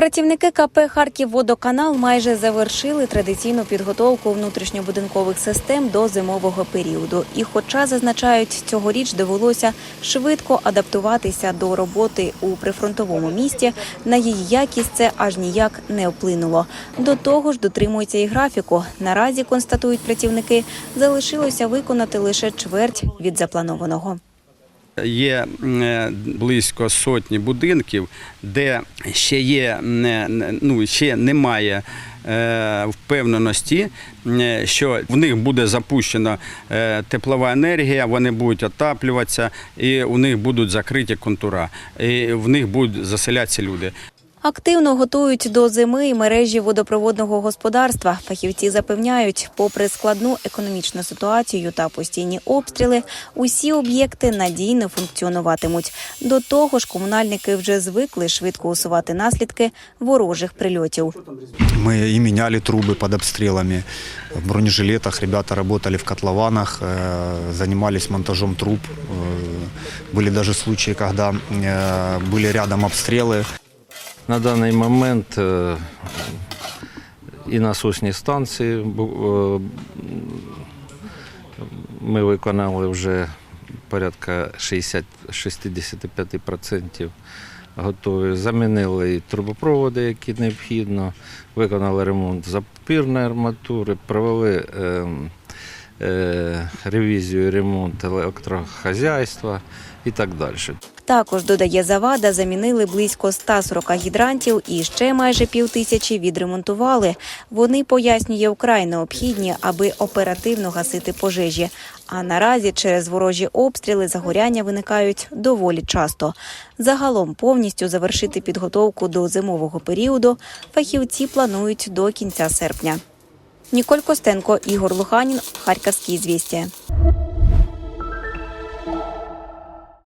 Працівники КП «Харківводоканал» майже завершили традиційну підготовку внутрішньобудинкових систем до зимового періоду. І, хоча зазначають, цьогоріч довелося швидко адаптуватися до роботи у прифронтовому місті, на її якість це аж ніяк не вплинуло. До того ж, дотримуються і графіку. Наразі констатують працівники, залишилося виконати лише чверть від запланованого. Є е, близько сотні будинків, де ще є не- ну, ще немає е, впевненості, е, що в них буде запущена е, теплова енергія, вони будуть отаплюватися, і у них будуть закриті контура, і в них будуть заселятися люди. Активно готують до зими і мережі водопроводного господарства. Фахівці запевняють, попри складну економічну ситуацію та постійні обстріли, усі об'єкти надійно функціонуватимуть. До того ж, комунальники вже звикли швидко усувати наслідки ворожих прильотів. Мы и меняли трубы под обстрелами. В бронежилетах ребята работали в котлованах, э, занимались монтажом труб. Э, Были даже случаи, когда э, были рядом обстрелы. На даний момент е, і насосні станції е, ми виконали вже порядка 60-65% готові. Замінили і трубопроводи, які необхідно, виконали ремонт запірної арматури, провели е, е, ревізію ремонт електрохазяйства і так далі. Також додає завада, замінили близько 140 гідрантів і ще майже півтисячі відремонтували. Вони пояснює вкрай необхідні, аби оперативно гасити пожежі. А наразі через ворожі обстріли загоряння виникають доволі часто. Загалом повністю завершити підготовку до зимового періоду фахівці планують до кінця серпня. Ніколь Костенко, Ігор Луханін, Харківські звістя.